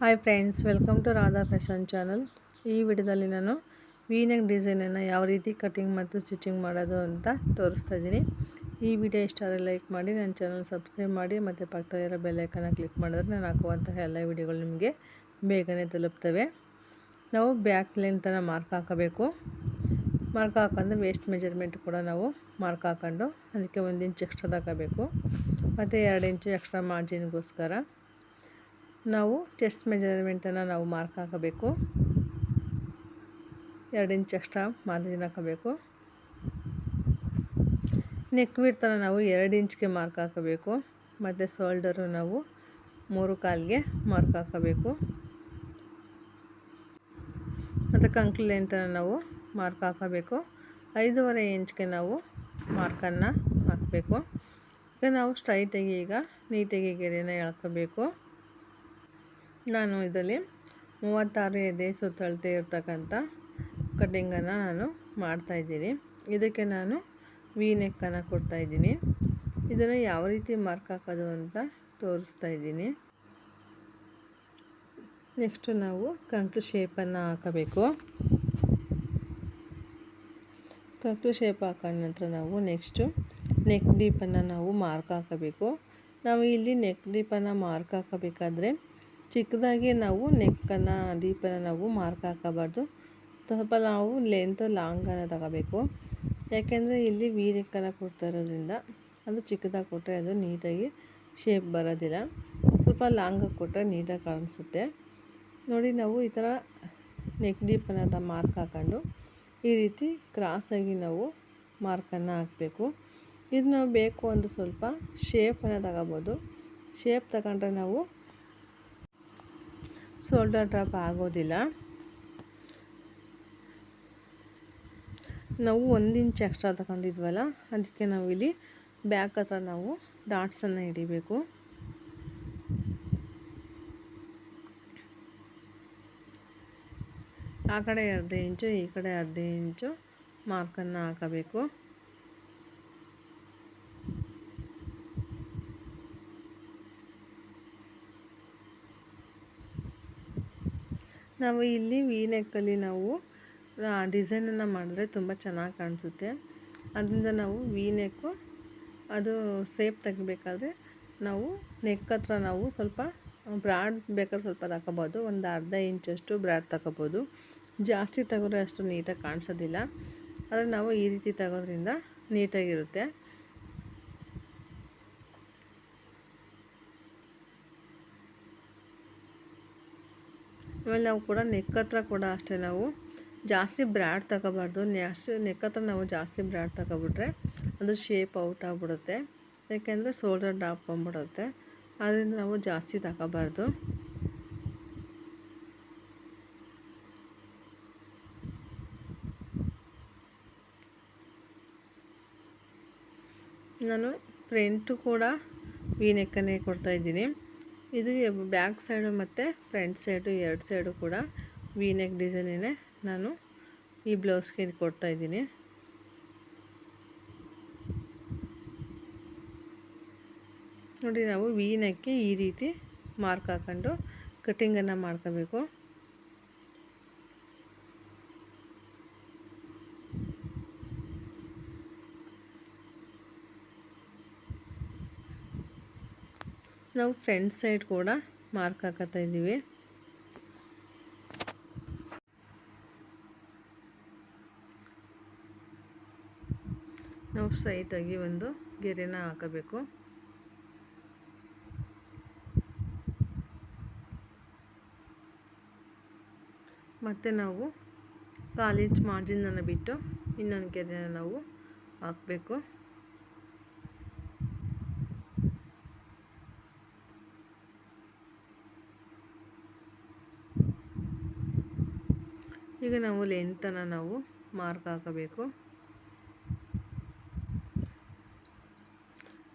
Hi friends welcome to Radha fashion channel ಈ ವಿಡಿಯೋದಲ್ಲಿ ನಾನು ವೀನೆಕ್ ಡಿಸೈನನ್ನು ಯಾವ ರೀತಿ ಕಟಿಂಗ್ ಮತ್ತು ಸ್ಟಿಚಿಂಗ್ ಮಾಡೋದು ಅಂತ ತೋರಿಸ್ತಾ ಇದ್ದೀನಿ. ಈ ವಿಡಿಯೋ ಇಷ್ಟ ಲೈಕ್ ಮಾಡಿ, ನನ್ನ ಚಾನಲ್ ಸಬ್ಸ್ಕ್ರೈಬ್ ಮಾಡಿ, ಮತ್ತು ಪಕ್ಕದಲ್ಲಿರೋ ಬೆಲ್ಲೈಕನ್ನ ಕ್ಲಿಕ್ ಮಾಡಿದ್ರೆ ನಾನು ಹಾಕುವಂತಹ ಎಲ್ಲ ವಿಡಿಯೋಗಳು ನಿಮಗೆ ಬೇಗನೆ ತಲುಪ್ತವೆ. ನಾವು ಬ್ಯಾಕ್ ಲೆಂತನ ಮಾರ್ಕ್ ಹಾಕಬೇಕು. ಮಾರ್ಕ್ ಹಾಕೊಂಡು ವೇಸ್ಟ್ ಮೆಜರ್ಮೆಂಟ್ ಕೂಡ ನಾವು ಮಾರ್ಕ್ ಹಾಕೊಂಡು ಅದಕ್ಕೆ ಒಂದು ಇಂಚ್ ಎಕ್ಸ್ಟ್ರಾ ಹಾಕಬೇಕು ಮತ್ತು ಎರಡು ಇಂಚು ಎಕ್ಸ್ಟ್ರಾ ಮಾರ್ಜಿನ್ಗೋಸ್ಕರ ನಾವು ಚೆಸ್ಟ್ ಮೆಜರ್ಮೆಂಟನ್ನು ನಾವು ಮಾರ್ಕ್ ಹಾಕಬೇಕು. ಎರಡು ಇಂಚ್ ಎಕ್ಸ್ಟ್ರಾ ಮಾರ್ಜಿನ್ ಹಾಕಬೇಕು. ನೆಕ್ ವಿಡ್ತನ ನಾವು ಎರಡು ಇಂಚ್ಗೆ ಮಾರ್ಕ್ ಹಾಕಬೇಕು. ಮತ್ತು ಶೋಲ್ಡರು ನಾವು ಮೂರು ಕಾಲಿಗೆ ಮಾರ್ಕ್ ಹಾಕಬೇಕು. ಮತ್ತು ಕಂಕ್ಲಿ ಲೆಂತನ ನಾವು ಮಾರ್ಕ್ ಹಾಕಬೇಕು. ಐದೂವರೆ ಇಂಚ್ಗೆ ನಾವು ಮಾರ್ಕನ್ನು ಹಾಕಬೇಕು. ಈಗ ನಾವು ಸ್ಟ್ರೈಟಾಗಿ ಈಗ ನೀಟಾಗಿ ಗೆರೆನ ಎಳ್ಕೋಬೇಕು. ನಾನು ಇದರಲ್ಲಿ ಮೂವತ್ತಾರು ಎದೆ ಸುತ್ತಳತೆ ಇರ್ತಕ್ಕಂಥ ಕಟ್ಟಿಂಗನ್ನು ನಾನು ಮಾಡ್ತಾಯಿದ್ದೀನಿ ಇದಕ್ಕೆ ನಾನು ವಿ ನೆಕ್ಕನ್ನು ಕೊಡ್ತಾಯಿದ್ದೀನಿ ಇದನ್ನು ಯಾವ ರೀತಿ ಮಾರ್ಕ್ ಹಾಕೋದು ಅಂತ ತೋರಿಸ್ತಾ ಇದ್ದೀನಿ. ನೆಕ್ಸ್ಟು ನಾವು ಕಂಕು ಶೇಪನ್ನು ಹಾಕಬೇಕು. ಕಂಕು ಶೇಪ್ ಹಾಕೊಂಡ ನಂತರ ನಾವು ನೆಕ್ಸ್ಟು ನೆಕ್ ಡೀಪನ್ನು ನಾವು ಮಾರ್ಕ್ ಹಾಕಬೇಕು. ನಾವು ಇಲ್ಲಿ ನೆಕ್ ಡೀಪನ್ನು ಮಾರ್ಕ್ ಹಾಕಬೇಕಾದ್ರೆ ಚಿಕ್ಕದಾಗಿ ನಾವು ನೆಕ್ಕನ್ನು ಡೀಪನ್ನು ನಾವು ಮಾರ್ಕ್ ಹಾಕಬಾರ್ದು. ಸ್ವಲ್ಪ ನಾವು ಲೆಂತು ಲಾಂಗನ್ನು ತಗೋಬೇಕು. ಯಾಕೆಂದರೆ ಇಲ್ಲಿ ವಿ ನೆಕ್ಕನ್ನು ಕೊಡ್ತಾ ಇರೋದ್ರಿಂದ ಅದು ಚಿಕ್ಕದಾಗಿ ಕೊಟ್ಟರೆ ಅದು ನೀಟಾಗಿ ಶೇಪ್ ಬರೋದಿಲ್ಲ. ಸ್ವಲ್ಪ ಲಾಂಗಾಗಿ ಕೊಟ್ಟರೆ ನೀಟಾಗಿ ಕಾಣಿಸುತ್ತೆ. ನೋಡಿ ನಾವು ಈ ಥರ ನೆಕ್ ಡೀಪನ್ನು ಮಾರ್ಕ್ ಹಾಕೊಂಡು ಈ ರೀತಿ ಕ್ರಾಸಾಗಿ ನಾವು ಮಾರ್ಕನ್ನು ಹಾಕಬೇಕು. ಇದು ನಾವು ಬೇಕು ಒಂದು ಸ್ವಲ್ಪ ಶೇಪನ್ನು ತಗೋಬೋದು. ಶೇಪ್ ತಗೊಂಡ್ರೆ ನಾವು ಶೋಲ್ಡರ್ ಡ್ರಾಪ್ ಆಗೋದಿಲ್ಲ. ನಾವು ಒಂದು ಇಂಚ್ ಎಕ್ಸ್ಟ್ರಾ ತಗೊಂಡಿದ್ವಲ್ಲ, ಅದಕ್ಕೆ ನಾವು ಇಲ್ಲಿ ಬ್ಯಾಕ್ ಹತ್ರ ನಾವು ಡಾಟ್ಸನ್ನು ಹಿಡಿಬೇಕು ಆ ಕಡೆ ಅರ್ಧ ಇಂಚು, ಈ ಕಡೆ ಅರ್ಧ ಇಂಚು ಮಾರ್ಕನ್ನು ಹಾಕಬೇಕು. ನಾವು ಇಲ್ಲಿ ವಿ ನೆಕ್ಕಲ್ಲಿ ನಾವು ಡಿಸೈನನ್ನು ಮಾಡಿದ್ರೆ ತುಂಬ ಚೆನ್ನಾಗಿ ಕಾಣಿಸುತ್ತೆ. ಅದರಿಂದ ನಾವು ವಿ ನೆಕ್ಕು ಅದು ಸೇಪ್ ತೆಗಿಬೇಕಾದ್ರೆ ನಾವು ನೆಕ್ ಹತ್ರ ನಾವು ಸ್ವಲ್ಪ ಬ್ರಾಡ್ ಬೇಕಾದ್ರೆ ಸ್ವಲ್ಪ ತಗೋಬೋದು. ಒಂದು ಅರ್ಧ ಇಂಚಷ್ಟು ಬ್ರಾಡ್ ತಗೋಬೋದು. ಜಾಸ್ತಿ ತಗೋದ್ರೆ ಅಷ್ಟು ನೀಟಾಗಿ ಕಾಣಿಸೋದಿಲ್ಲ. ಆದರೆ ನಾವು ಈ ರೀತಿ ತಗೋದ್ರಿಂದ ನೀಟಾಗಿರುತ್ತೆ. ಆಮೇಲೆ ನಾವು ಕೂಡ ನೆಕ್ ಹತ್ರ ಕೂಡ ಅಷ್ಟೇ ನಾವು ಜಾಸ್ತಿ ಬ್ರ್ಯಾಡ್ ತಗೋಬಾರ್ದು. ಜಾಸ್ತಿ ನೆಕ್ ಹತ್ರ ನಾವು ಜಾಸ್ತಿ ಬ್ರ್ಯಾಡ್ ತಗೊಬಿಟ್ರೆ ಅದು ಶೇಪ್ ಔಟ್ ಆಗಿಬಿಡುತ್ತೆ. ಯಾಕೆಂದರೆ ಶೋಲ್ಡರ್ ಡ್ರಾಪ್ ಬಂದ್ಬಿಡುತ್ತೆ. ಅದರಿಂದ ನಾವು ಜಾಸ್ತಿ ತಗೋಬಾರ್ದು. ನಾನು ಫ್ರಂಟು ಕೂಡ ವಿ ನೆಕ್ಕನ್ನೇ ಕೊಡ್ತಾಯಿದ್ದೀನಿ ಇದು ಬ್ಯಾಕ್ ಸೈಡು ಮತ್ತು ಫ್ರಂಟ್ ಸೈಡು ಎರಡು ಸೈಡು ಕೂಡ ವಿ ನೆಕ್ ಡಿಸೈನೇ ನಾನು ಈ ಬ್ಲೌಸ್ಗೆ ಕೊಡ್ತಾಯಿದ್ದೀನಿ ನೋಡಿ ನಾವು ವಿ ನೆಕ್ಗೆ ಈ ರೀತಿ ಮಾರ್ಕ್ ಹಾಕೊಂಡು ಕಟ್ಟಿಂಗನ್ನು ಮಾಡ್ಕೋಬೇಕು. ನಾವು ಫ್ರಂಟ್ ಸೈಡ್ ಕೂಡ ಮಾರ್ಕ್ ಹಾಕತ್ತಾ ಇದ್ದೀವಿ. ನಾವು ಸೈಟಾಗಿ ಒಂದು ಗೆರೆನ ಹಾಕಬೇಕು. ಮತ್ತು ನಾವು ಕಾಲೇಜ್ ಮಾರ್ಜಿನನ್ನು ಬಿಟ್ಟು ಇನ್ನೊಂದು ಗೆರೆನ ನಾವು ಹಾಕಬೇಕು. ಈಗ ನಾವು ಲೆಂತನ್ನು ನಾವು ಮಾರ್ಕ್ ಹಾಕಬೇಕು.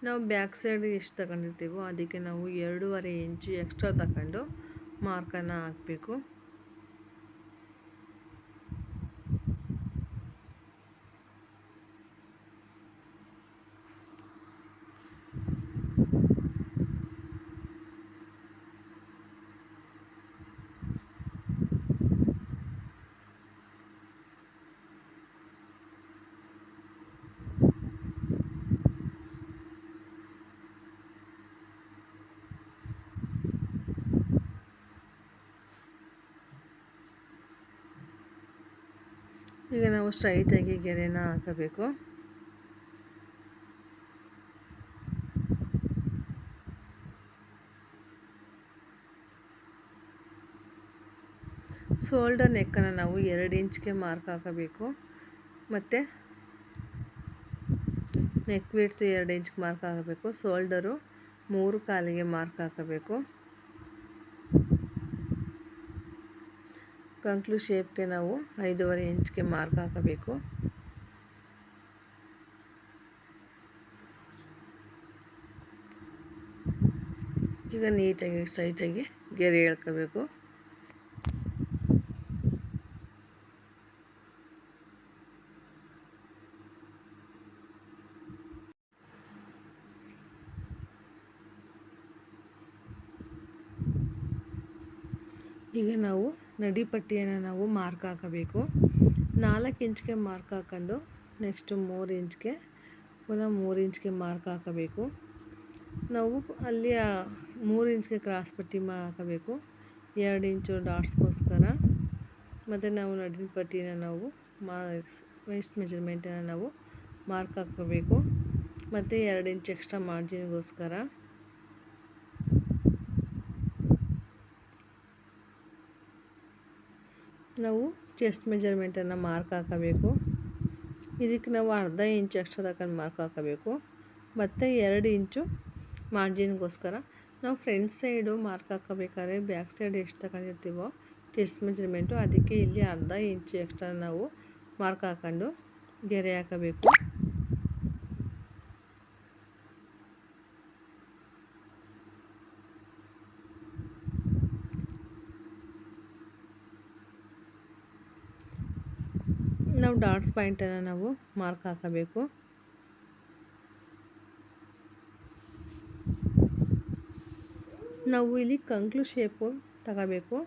ನಾವು ಬ್ಯಾಕ್ ಸೈಡ್ ಎಷ್ಟು ತಗೊಂಡಿರ್ತೀವೋ ಅದಕ್ಕೆ ನಾವು ಎರಡೂವರೆ ಇಂಚು ಎಕ್ಸ್ಟ್ರಾ ತಗೊಂಡು ಮಾರ್ಕನ್ನು ಹಾಕಬೇಕು. ಈಗ ನಾವು ಸ್ಟ್ರೈಟಾಗಿ ಗೆರೆನ ಹಾಕಬೇಕು. ಶೋಲ್ಡರ್ ನೆಕ್ಕನ್ನು ನಾವು ಎರಡು ಇಂಚ್ಗೆ ಮಾರ್ಕ್ ಹಾಕಬೇಕು. ಮತ್ತು ನೆಕ್ ಬಿಡ್ತು ಎರಡು ಇಂಚ್ಗೆ ಮಾರ್ಕ್ ಹಾಕಬೇಕು. ಶೋಲ್ಡರು ಮೂರು ಕಾಲಿಗೆ ಮಾರ್ಕ್ ಹಾಕಬೇಕು. ಕಂಕ್ಲು ಶೇಪ್ಗೆ ನಾವು ಐದೂವರೆ ಇಂಚ್ಗೆ ಮಾರ್ಕ್ ಹಾಕಬೇಕು. ಈಗ ನೀಟಾಗಿ ಸ್ಟ್ರೈಟಾಗಿ ಗೆರೆ ಎಳ್ಕೋಬೇಕು. ಈಗ ನಾವು ನಡಿಪಟ್ಟಿಯನ್ನು ನಾವು ಮಾರ್ಕ್ ಹಾಕಬೇಕು. ನಾಲ್ಕು ಇಂಚ್ಗೆ ಮಾರ್ಕ್ ಹಾಕೊಂಡು ನೆಕ್ಸ್ಟು ಮೂರು ಇಂಚ್ಗೆ, ಪುನಃ ಮೂರು ಇಂಚ್ಗೆ ಮಾರ್ಕ್ ಹಾಕಬೇಕು. ನಾವು ಅಲ್ಲಿ ಮೂರು ಇಂಚ್ಗೆ ಕ್ರಾಸ್ ಪಟ್ಟಿ ಮಾ, ಹಾಕಬೇಕು. ಎರಡು ಇಂಚು ಡಾಟ್ಸ್ಗೋಸ್ಕರ. ಮತ್ತು ನಾವು ನಡಿನ ಪಟ್ಟಿನ ನಾವು ಮಾ ವೇಸ್ಟ್ ಮೆಜರ್ಮೆಂಟನ್ನು ನಾವು ಮಾರ್ಕ್ ಹಾಕಬೇಕು. ಮತ್ತು ಎರಡು ಇಂಚ್ ಎಕ್ಸ್ಟ್ರಾ ಮಾರ್ಜಿನ್ಗೋಸ್ಕರ. ನಾವು ಚೆಸ್ಟ್ ಮೆಜರ್ಮೆಂಟನ್ನು ಮಾರ್ಕ್ ಹಾಕಬೇಕು. ಇದಕ್ಕೆ ನಾವು ಅರ್ಧ ಇಂಚು ಎಕ್ಸ್ಟ್ರಾ ತಗೊಂಡು ಮಾರ್ಕ್ ಹಾಕಬೇಕು. ಮತ್ತು ಎರಡು ಇಂಚು ಮಾರ್ಜಿನ್ಗೋಸ್ಕರ ನಾವು ಫ್ರಂಟ್ ಸೈಡು ಮಾರ್ಕ್ ಹಾಕಬೇಕಾದ್ರೆ ಬ್ಯಾಕ್ ಸೈಡ್ ಎಷ್ಟು ತಗೊಂಡಿರ್ತೀವೋ ಚೆಸ್ಟ್ ಮೆಜರ್ಮೆಂಟು ಅದಕ್ಕೆ ಇಲ್ಲಿ ಅರ್ಧ ಇಂಚು ಎಕ್ಸ್ಟ್ರಾ ನಾವು ಮಾರ್ಕ್ ಹಾಕೊಂಡು ಗೆರೆ ಹಾಕಬೇಕು. ನಾವು ಡಾಟ್ಸ್ ಪಾಯಿಂಟನ್ನು ನಾವು ಮಾರ್ಕ್ ಹಾಕಬೇಕು. ನಾವು ಇಲ್ಲಿ ಕಂಕ್ಲು ಶೇಪು ತಗೋಬೇಕು.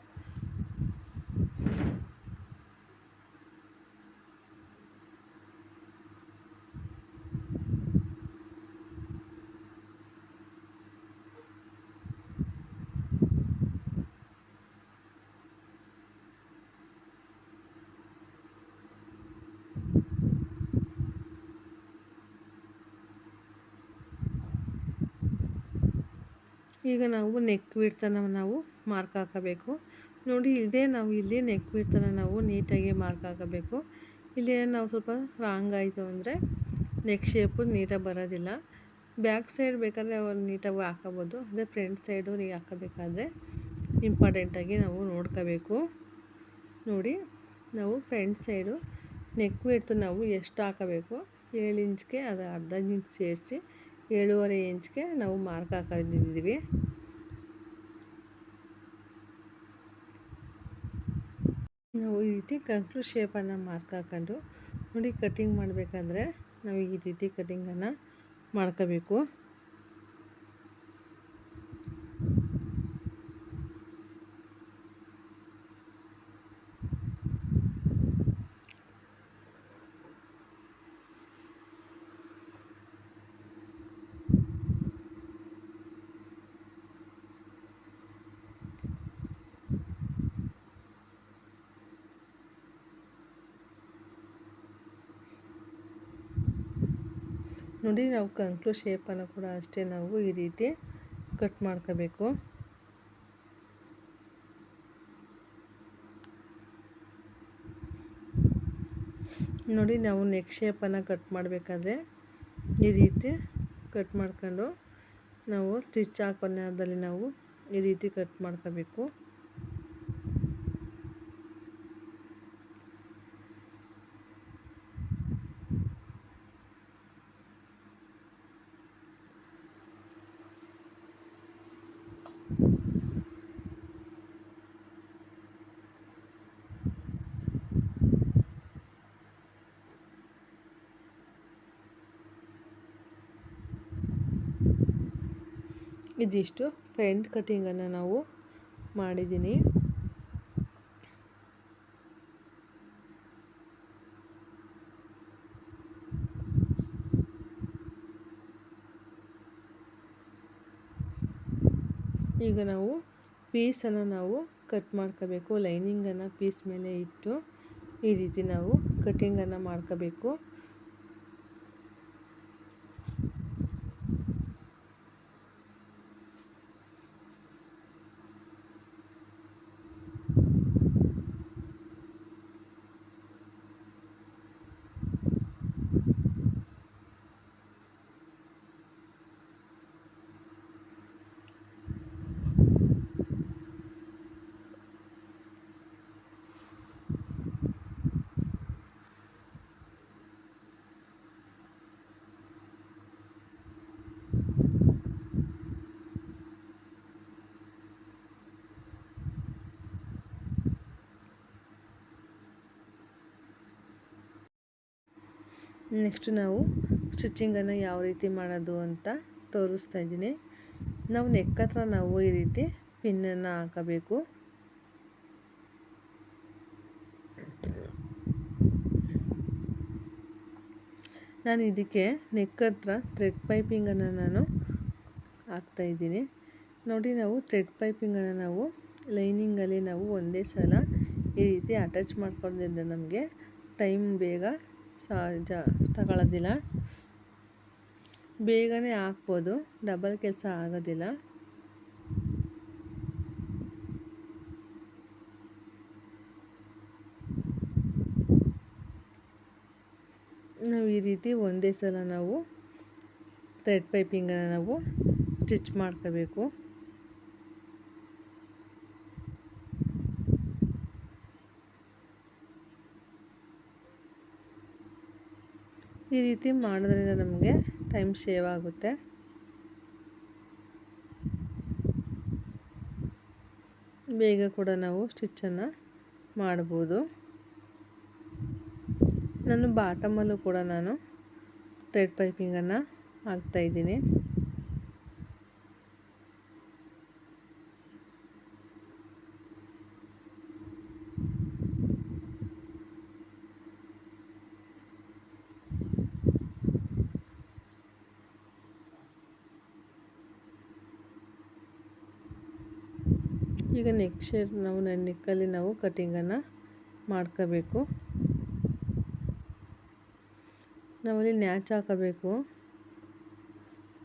ಈಗ ನಾವು ನೆಕ್ ಬಿಡ್ತನ ನಾವು ಮಾರ್ಕ್ ಹಾಕಬೇಕು. ನೋಡಿ, ಇದೇ ನಾವು ಇಲ್ಲಿ ನೆಕ್ ಬಿಡ್ತನ ನಾವು ನೀಟಾಗಿ ಮಾರ್ಕ್ ಹಾಕಬೇಕು. ಇಲ್ಲಿ ನಾವು ಸ್ವಲ್ಪ ರಾಂಗ್ ಆಯಿತು ಅಂದರೆ ನೆಕ್ ಶೇಪು ನೀಟಾಗಿ ಬರೋದಿಲ್ಲ. ಬ್ಯಾಕ್ ಸೈಡ್ ಬೇಕಾದರೆ ಅವ್ರು ನೀಟಾಗಿ ಹಾಕೋಬೋದು. ಅದೇ ಫ್ರಂಟ್ ಸೈಡು ನೀವು ಹಾಕಬೇಕಾದ್ರೆ ಇಂಪಾರ್ಟೆಂಟಾಗಿ ನಾವು ನೋಡ್ಕೋಬೇಕು. ನೋಡಿ, ನಾವು ಫ್ರಂಟ್ ಸೈಡು ನೆಕ್ ಬಿಡ್ತು ನಾವು ಎಷ್ಟು ಹಾಕಬೇಕು? ಏಳು ಇಂಚ್ಗೆ ಅದು ಅರ್ಧ ಇಂಚ್ ಸೇರಿಸಿ ಏಳುವರೆ ಇಂಚ್ಗೆ ನಾವು ಮಾರ್ಕ್ ಹಾಕೊಂಡಿದ್ದೀವಿ. ನಾವು ಈ ರೀತಿ ಕಂಕ್ಲು ಶೇಪನ್ನು ಮಾರ್ಕ್ ಹಾಕೊಂಡು ನೋಡಿ ಕಟ್ಟಿಂಗ್ ಮಾಡಬೇಕಂದ್ರೆ ನಾವು ಈ ರೀತಿ ಕಟ್ಟಿಂಗನ್ನು ಮಾಡ್ಕೋಬೇಕು. ನೋಡಿ ನಾವು ಕಂಕ್ಲು ಶೇಪನ್ನು ಕೂಡ ಅಷ್ಟೇ ನಾವು ಈ ರೀತಿ ಕಟ್ ಮಾಡ್ಕೋಬೇಕು. ನೋಡಿ ನಾವು ನೆಕ್ ಶೇಪನ್ನು ಕಟ್ ಮಾಡಬೇಕಾದ್ರೆ ಈ ರೀತಿ ಕಟ್ ಮಾಡ್ಕೊಂಡು ನಾವು ಸ್ಟಿಚ್ ಹಾಕೋದಲ್ಲಿ ನಾವು ಈ ರೀತಿ ಕಟ್ ಮಾಡ್ಕೋಬೇಕು. ಇದಿಷ್ಟು ಫ್ರಂಟ್ ಕಟ್ಟಿಂಗನ್ನು ನಾವು ಮಾಡಿದ್ದೀನಿ. ಈಗ ನಾವು ಪೀಸನ್ನು ನಾವು ಕಟ್ ಮಾಡ್ಕೋಬೇಕು. ಲೈನಿಂಗನ್ನು ಪೀಸ್ ಮೇಲೆ ಇಟ್ಟು ಈ ರೀತಿ ನಾವು ಕಟ್ಟಿಂಗನ್ನು ಮಾಡ್ಕೋಬೇಕು. ನೆಕ್ಸ್ಟ್ ನಾವು ಸ್ಟಿಚಿಂಗನ್ನು ಯಾವ ರೀತಿ ಮಾಡೋದು ಅಂತ ತೋರಿಸ್ತಾ ಇದ್ದೀನಿ. ನಾವು ನೆಕ್ ಹತ್ರ ನಾವು ಈ ರೀತಿ ಪಿನ್ನನ್ನು ಹಾಕಬೇಕು. ನಾನು ಇದಕ್ಕೆ ನೆಕ್ ಹತ್ರ ಥ್ರೆಡ್ ಪೈಪಿಂಗನ್ನು ನಾನು ಹಾಕ್ತಾಯಿದ್ದೀನಿ ನೋಡಿ ನಾವು ಥ್ರೆಡ್ ಪೈಪಿಂಗನ್ನು ನಾವು ಲೈನಿಂಗಲ್ಲಿ ನಾವು ಒಂದೇ ಸಲ ಈ ರೀತಿ ಅಟ್ಯಾಚ್ ಮಾಡ್ಕೊಳ್ಳೋದ್ರಿಂದ ನಮಗೆ ಟೈಮ್ ಬೇಗ ಸಹಜ ತಗೊಳ್ಳೋದಿಲ್ಲ. ಬೇಗನೆ ಹಾಕ್ಬೋದು. ಡಬಲ್ ಕೆಲಸ ಆಗೋದಿಲ್ಲ. ನಾವು ಈ ರೀತಿ ಒಂದೇ ಸಲ ನಾವು ಥ್ರೆಡ್ ಪೈಪಿಂಗನ್ನು ನಾವು ಸ್ಟಿಚ್ ಮಾಡ್ಕೋಬೇಕು. ಈ ರೀತಿ ಮಾಡೋದ್ರಿಂದ ನಮಗೆ ಟೈಮ್ ಸೇವ್ ಆಗುತ್ತೆ. ಬೇಗ ಕೂಡ ನಾವು ಸ್ಟಿಚ್ಚನ್ನು ಮಾಡ್ಬೋದು. ನಾನು ಬಾಟಮಲ್ಲೂ ಕೂಡ ನಾನು ಥ್ರೆಡ್ ಪೈಪಿಂಗನ್ನು ಹಾಕ್ತಾಯಿದ್ದೀನಿ ಈಗ ನೆಕ್ಸ್ಟ್ ಶೇಪ್ ನಾವು ನೆಕ್ಕಲ್ಲಿ ನಾವು ಕಟ್ಟಿಂಗನ್ನು ಮಾಡ್ಕೋಬೇಕು. ನಾವಲ್ಲಿ ನ್ಯಾಚ್ ಹಾಕಬೇಕು.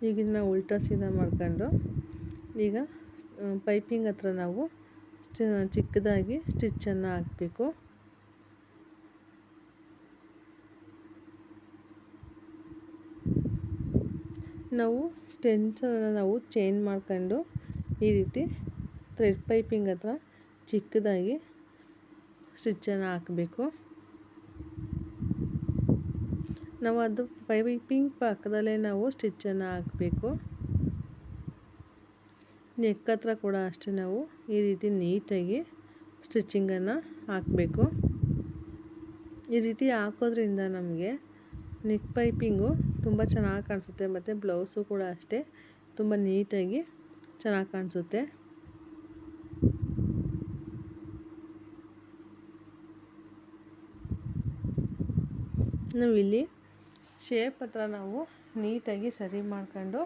ಈಗ ಇದನ್ನ ಉಲ್ಟಾ ಸೀದಾ ಮಾಡ್ಕೊಂಡು ಈಗ ಪೈಪಿಂಗ್ ಹತ್ರ ನಾವು ಚಿಕ್ಕದಾಗಿ ಸ್ಟಿಚ್ಚನ್ನು ಹಾಕಬೇಕು. ನಾವು ಸ್ಟೆನ್ಸನ್ನು ನಾವು ಚೇಂಜ್ ಮಾಡ್ಕೊಂಡು ಈ ರೀತಿ ಥ್ರೆಡ್ ಪೈಪಿಂಗ್ ಹತ್ರ ಚಿಕ್ಕದಾಗಿ ಸ್ಟಿಚ್ಚನ್ನು ಹಾಕಬೇಕು. ನಾವು ಅದು ಪೈಪಿಂಗ್ ಪಕ್ಕದಲ್ಲೇ ನಾವು ಸ್ಟಿಚ್ಚನ್ನು ಹಾಕಬೇಕು. ನೆಕ್ ಹತ್ರ ಕೂಡ ಅಷ್ಟೇ ನಾವು ಈ ರೀತಿ ನೀಟಾಗಿ ಸ್ಟಿಚ್ಚಿಂಗನ್ನು ಹಾಕಬೇಕು. ಈ ರೀತಿ ಹಾಕೋದ್ರಿಂದ ನಮಗೆ ನೆಕ್ ಪೈಪಿಂಗು ತುಂಬ ಚೆನ್ನಾಗಿ ಕಾಣಿಸುತ್ತೆ, ಮತ್ತು ಬ್ಲೌಸು ಕೂಡ ಅಷ್ಟೇ ತುಂಬ ನೀಟಾಗಿ ಚೆನ್ನಾಗಿ ಕಾಣಿಸುತ್ತೆ. ನಾವಿಲ್ಲಿ ಶೇಪ್ ಹತ್ರ ನಾವು ನೀಟಾಗಿ ಸರಿ ಮಾಡ್ಕೊಂಡು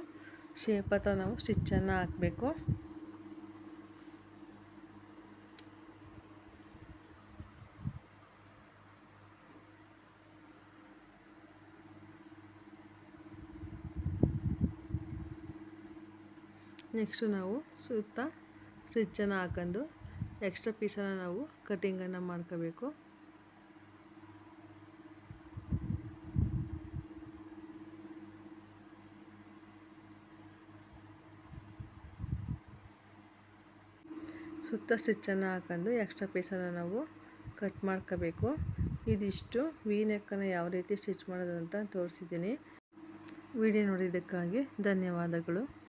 ಶೇಪ್ ಹತ್ರ ನಾವು ಸ್ಟಿಚ್ಚನ್ನು ಹಾಕಬೇಕು. ನೆಕ್ಸ್ಟು ನಾವು ಸುತ್ತ ಸ್ಟಿಚ್ಚನ್ನು ಹಾಕೊಂಡು ಎಕ್ಸ್ಟ್ರಾ ಪೀಸನ್ನು ನಾವು ಕಟ್ಟಿಂಗನ್ನು ಮಾಡ್ಕೋಬೇಕು. ಸುತ್ತ ಸ್ಟಿಚ್ಚನ್ನು ಹಾಕೊಂಡು ಎಕ್ಸ್ಟ್ರಾ ಪೀಸನ್ನು ನಾವು ಕಟ್ ಮಾಡ್ಕೋಬೇಕು. ಇದಿಷ್ಟು. ವಿ ನೆಕ್ಕನ್ನು ಯಾವ ರೀತಿ ಸ್ಟಿಚ್ ಮಾಡೋದು ಅಂತ ತೋರಿಸಿದ್ದೀನಿ. ವಿಡಿಯೋ ನೋಡಿದ್ದಕ್ಕಾಗಿ ಧನ್ಯವಾದಗಳು.